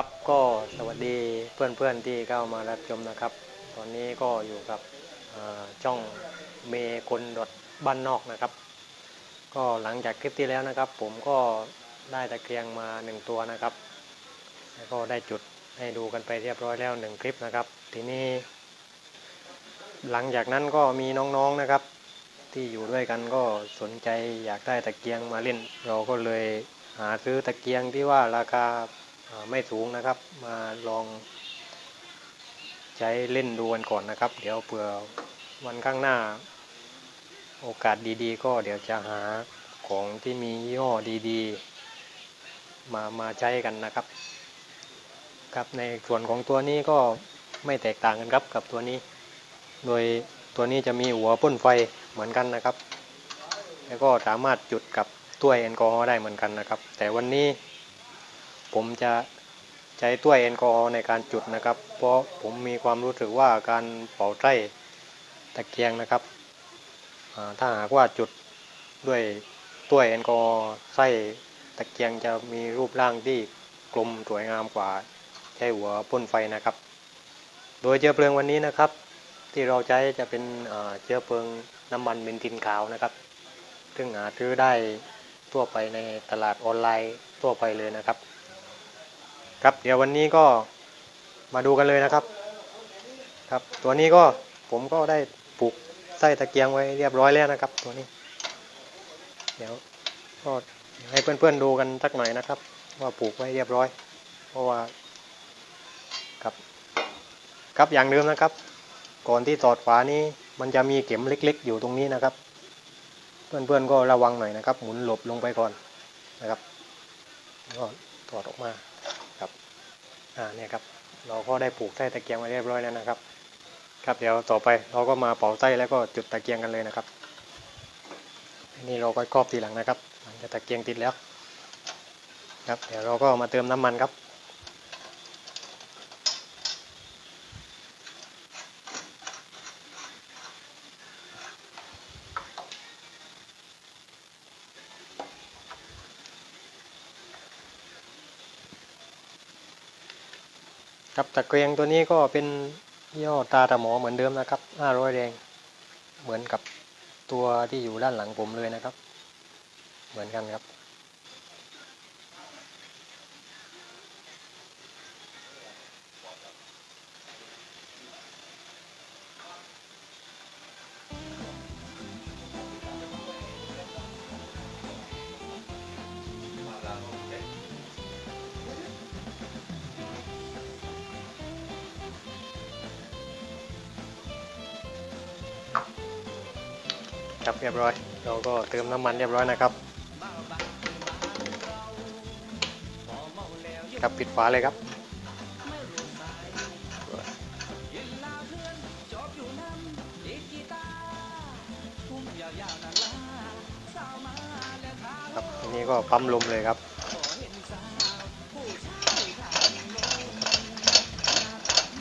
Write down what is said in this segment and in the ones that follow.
ครับก็สวัสดีเพื่อนๆที่เข้ามารับชมนะครับ ตอนนี้ก็อยู่กับอ่าช่องเมคนดดบ้านนอกนะครับ ก็หลังจากคลิปที่แล้วนะครับ ผมก็ได้ตะเกียงมาหนึ่งตัวนะครับ แล้วก็ได้จุดให้ดูกันไปเรียบร้อยแล้วหนึ่งคลิปนะครับ ทีนี้หลังจากนั้นก็มีน้องๆนะครับ ที่อยู่ด้วยกันก็สนใจอยากได้ตะเกียงมาเล่น เราก็เลยหาซื้อตะเกียงที่ว่าราคา ไม่สูงนะครับ มาลองใช้เล่นดูกันก่อนนะครับ เดี๋ยวเผื่อวันข้างหน้า โอกาสดีๆ ก็เดี๋ยวจะหาของที่มียี่ห้อดีๆ มามาใช้กันนะครับ ครับในส่วนของตัวนี้ก็ไม่แตกต่างกันครับกับตัวนี้ โดยตัวนี้จะมีหัวพ่นไฟเหมือนกันนะครับ แล้วก็สามารถจุดกับถ้วยแอลกอฮอล์ได้เหมือนกันนะครับ แต่วันนี้ ผมจะใช้ถ้วยแอลกอฮอล์ในการจุดนะครับ เพราะผมมีความรู้สึกว่าการเป่าไส้ตะเกียงนะครับ ถ้าหากว่าจุดด้วยถ้วยแอลกอฮอล์ไส้ตะเกียงจะมีรูปร่างที่กลมสวยงามกว่าใช้หัวพ่นไฟนะครับ โดยเชื้อเพลิงวันนี้นะครับ ที่เราใช้จะเป็นเอ่อเชื้อเพลิงน้ำมันเบนซินขาวนะครับ ซึ่งหาซื้อได้ทั่วไปในตลาดออนไลน์ทั่วไปเลยนะครับ ครับ เดี๋ยววันนี้ก็มาดูกันเลยนะครับ ครับ ตัวนี้ก็ผมก็ได้ปลูกไส้ตะเกียงไว้เรียบร้อยแล้วนะครับ ตัวนี้ เดี๋ยวก็ให้เพื่อนๆดูกันสักหน่อยนะครับ ว่าปลูกไว้เรียบร้อย เพราะว่าครับ ครับอย่างเดิมนะครับ ก่อนที่ตอดฝานี้มันจะมีเข็มเล็ก ๆ อยู่ตรงนี้นะครับ เพื่อนๆก็ระวังหน่อยนะครับ หมุนหลบลงไปก่อนนะครับก็ถอดออกมา อ่าเนี่ยครับเราก็ได้ปลูกไส้ตะเกียงไว้เรียบร้อยแล้วนะครับ ครับเดี๋ยวต่อไปเราก็มาเป่าไส้แล้วก็จุดตะเกียงกันเลยนะครับนี่เราก็ครอบทีหลังนะครับ หลังจากตะเกียงติดแล้ว ครับเดี๋ยวเราก็มาเติมน้ำมันครับ ครับตะเกียงตัวนี้ก็เป็นย่อตาตะหมอเหมือนเดิมนะครับ500แดง เหมือนกับตัวที่อยู่ด้านหลังผมเลยนะครับ เหมือนกันครับ ครับเรียบร้อย เราก็เติมน้ำมันเรียบร้อยนะครับ ครับปิดฝาเลยครับ ครับทีนี้ก็ปั๊มลมเลยครับ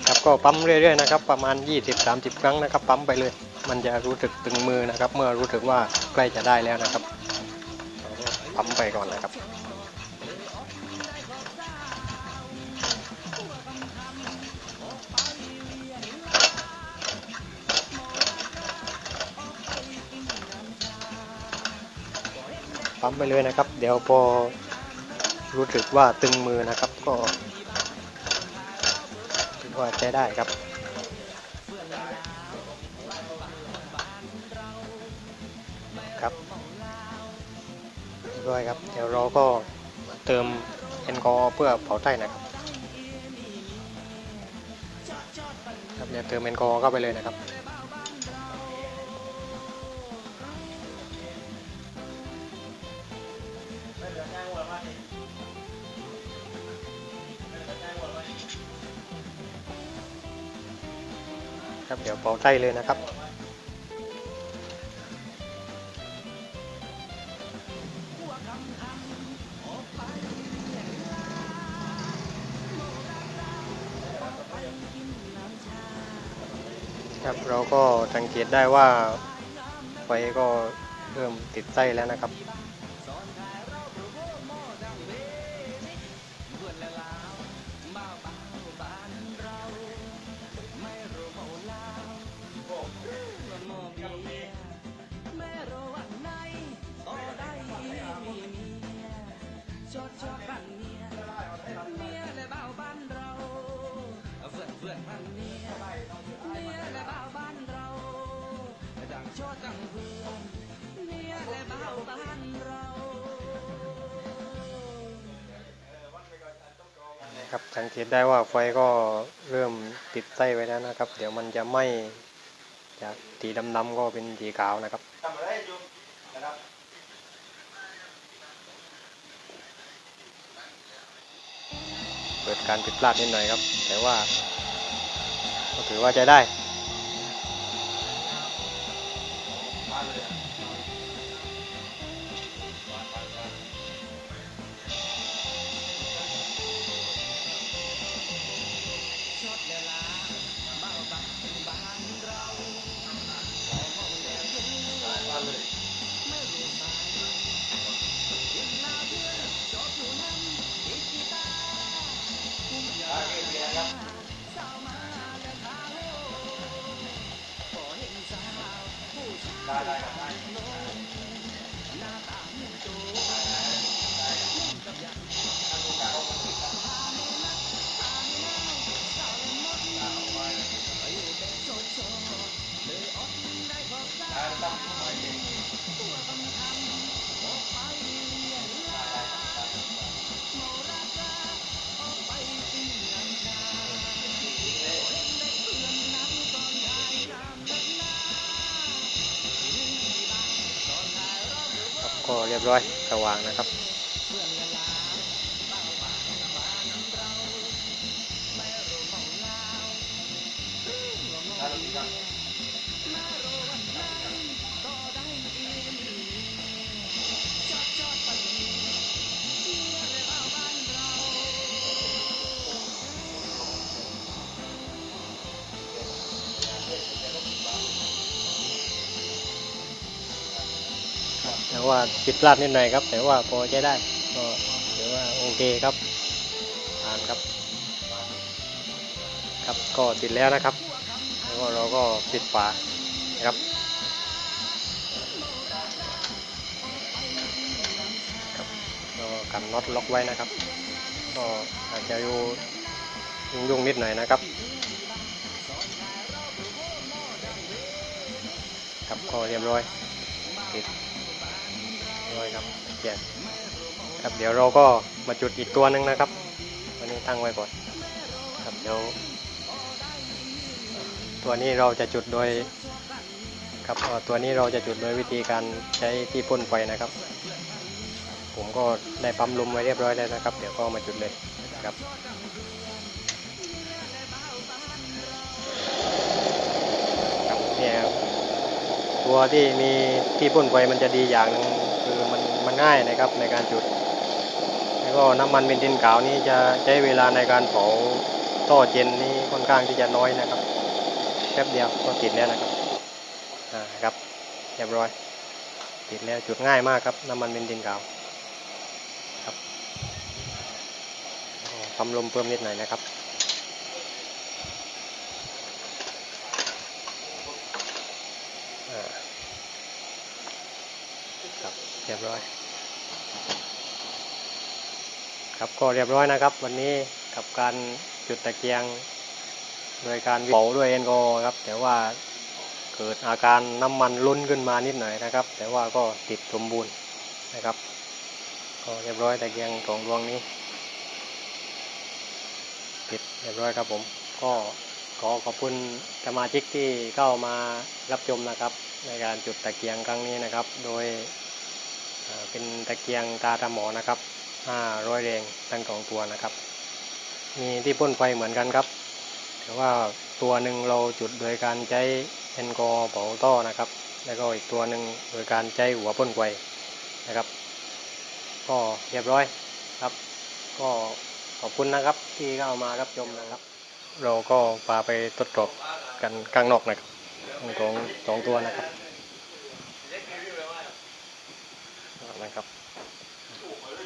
ครับก็ปั๊มเรื่อยๆนะครับ ประมาณ 20-30 ครั้งนะครับ ปั๊มไปเลย มันจะรู้สึกตึงมือนะครับ เมื่อรู้สึกว่าใกล้จะได้แล้วนะครับปั๊มไปก่อนนะครับปั๊มไปเลยนะครับ เดี๋ยวพอรู้สึกว่าตึงมือนะครับก็ถือว่าใช้ได้ครับ เรียบร้อยครับ เดี๋ยวเราก็เติมแอลกอฮอล์เพื่อเผาไส้นะครับครับเดี๋ยวเติมแอลกอฮอล์เข้าไปเลยนะครับครับเดี๋ยวเป่าไส้เลยนะครับ ก็สังเกตได้ว่าไฟก็เริ่มติดไส้แล้วนะครับ ครับ สังเกตได้ว่าไฟก็เริ่มติดไส้ไว้แล้วนะครับ เดี๋ยวมันจะไหม้จากสีดำๆก็เป็นสีขาวนะครับทำอะไรอยู่นะครับเกิดการผิดพลาดนิดหน่อยครับ แต่ว่าก็ถือว่าใช้ได้มาเลยอะได้ ได้ ก็เรียบร้อยสว่างนะครับ ว่าผิดพลาดนิดหน่อยครับ แต่ว่าพอใช้ได้ก็ถือว่าโอเคครับผ่านครับ ครับก็ติดแล้วนะครับแล้วก็เราก็ปิดฝานะครับครับก็กันน็อตล็อกไว้นะครับ ก็อาจจะอยู่ยุ่งๆนิดหน่อยนะครับครับก็เรียบร้อยติด ครับเจ็ดครับเดี๋ยวเราก็มาจุดอีกตัวหนึ่งนะครับ วันนี้ตั้งไว้ก่อนครับเดี๋ยวตัวนี้เราจะจุดโดยครับตัวนี้เราจะจุดโดยวิธีการใช้ที่พ่นไฟนะครับ ผมก็ได้ปั๊มลมไว้เรียบร้อยแล้วนะครับ เดี๋ยวก็มาจุดเลยนะครับครับเนี่ยตัวที่มีที่พ่นไฟมันจะดีอย่างนึง มันง่ายนะครับในการจุด แล้วก็น้ำมันเบนซินขาวนี่จะใช้เวลาในการเผาท่อเจนนี่ค่อนข้างที่จะน้อยนะครับแป๊บเดียวก็ติดแล้วนะครับอ่าครับเรียบร้อย ติดแล้วจุดง่ายมากครับน้ำมันเบนซินขาวครับอ๋อปั๊มลมเพิ่มนิดหน่อยนะครับ อ่าครับ เรียบร้อย ครับก็เรียบร้อยนะครับ วันนี้กับการจุดตะเกียง โดยการเผาด้วยแอลกอครับ แต่ว่าเกิดอาการน้ำมันล้นขึ้นมานิดหน่อยนะครับ แต่ว่าก็ติดสมบูรณ์นะครับ ก็เรียบร้อยตะเกียงสองดวงนี้ ติดเรียบร้อยครับผม ก็ขอขอบคุณสมาชิกที่เข้ามารับชมนะครับ ในการจุดตะเกียงครั้งนี้นะครับ โดย เป็นตะเกียงตาตาหมอนะครับ500แรงทั้งสองตัวนะครับ มีที่พ่นไฟเหมือนกันครับแต่ว่าตัวหนึ่งเราจุดโดยการใช้แอลกอฮอล์เผาท่อนะครับ แล้วก็อีกตัวหนึ่งโดยการใช้หัวพ่นไฟนะครับ ก็เรียบร้อยครับ ก็ขอบคุณนะครับที่เข้ามารับชมนะครับ เราก็พาไปทดสอบกันข้างนอกนะครับของสองตัวนะครับอ่านะครับ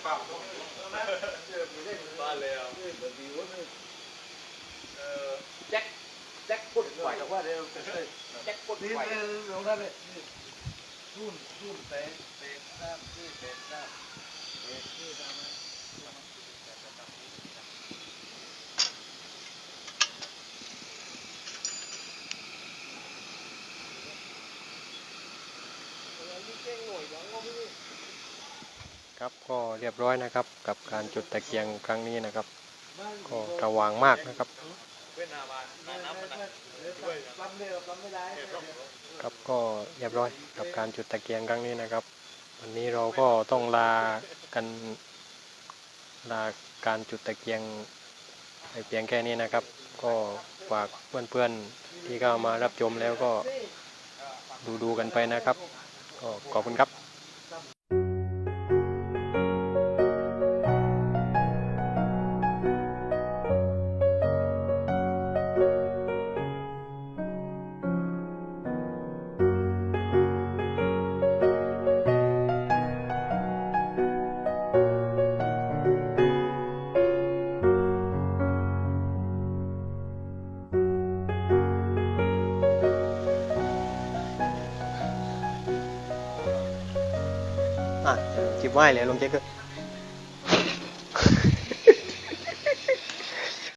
แจ็คแจ็คพ่นไฟกับว่าเดี๋ยวแจ็คพ่นนี่ไฟเออลงได้เลยนี่รุ่นรุ่น ครับก็เรียบร้อยนะครับกับการจุดตะเกียงครั้งนี้นะครับ ก็ระวางมากนะครับครับก็เรียบร้อยกับการจุดตะเกียงครั้งนี้นะครับ วันนี้เราก็ต้องลากันลาการจุดตะเกียงไปเพียงแค่นี้นะครับ ก็ฝากเพื่อนๆที่เข้ามารับชมแล้วก็ดูดูๆกันไปนะครับก็ขอบคุณครับ ไหว้เลยลงเจ๊กเกอ